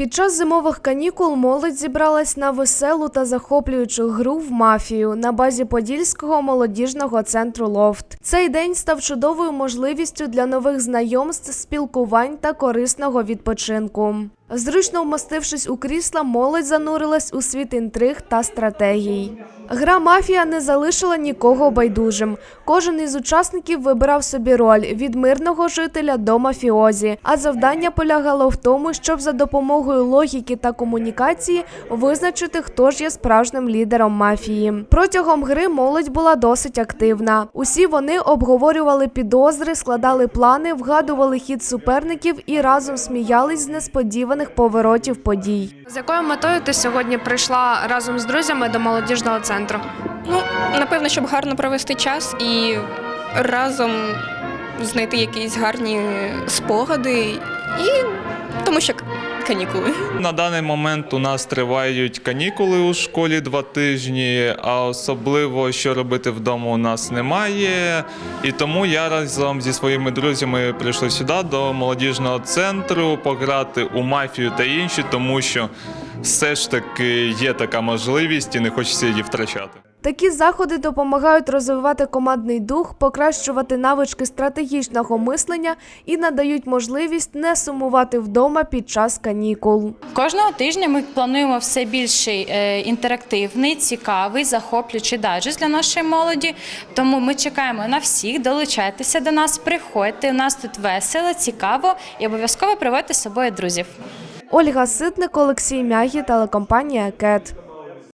Під час зимових канікул молодь зібралась на веселу та захоплюючу гру в мафію на базі Подільського молодіжного центру Лофт. Цей день став чудовою можливістю для нових знайомств, спілкувань та корисного відпочинку. Зручно вмостившись у крісла, молодь занурилась у світ інтриг та стратегій. Гра мафія не залишила нікого байдужим. Кожен із учасників вибирав собі роль від мирного жителя до мафіозі. А завдання полягало в тому, щоб за допомогою логіки та комунікації визначити, хто ж є справжнім лідером мафії. Протягом гри молодь була досить активна. Усі вони обговорювали підозри, складали плани, вгадували хід суперників і разом сміялись з несподіваних поворотів подій. З якою метою ти сьогодні прийшла разом з друзями до молодіжного центру? Ну, напевно, щоб гарно провести час і разом знайти якісь гарні спогади, і тому що канікули. На даний момент у нас тривають канікули у школі два тижні, а особливо що робити вдома у нас немає. І тому я разом зі своїми друзями прийшов сюди до молодіжного центру пограти у мафію та інші, тому що все ж таки є така можливість і не хочеться її втрачати. Такі заходи допомагають розвивати командний дух, покращувати навички стратегічного мислення і надають можливість не сумувати вдома під час канікул. Кожного тижня ми плануємо все більший е, інтерактивний, цікавий, захоплюючий дайджест для нашої молоді. Тому ми чекаємо на всіх. Долучайтеся до нас, приходьте. У нас тут весело, цікаво і обов'язково приводьте з собою друзів. Ольга Ситник, Олексій Мягі, телекомпанія Кет.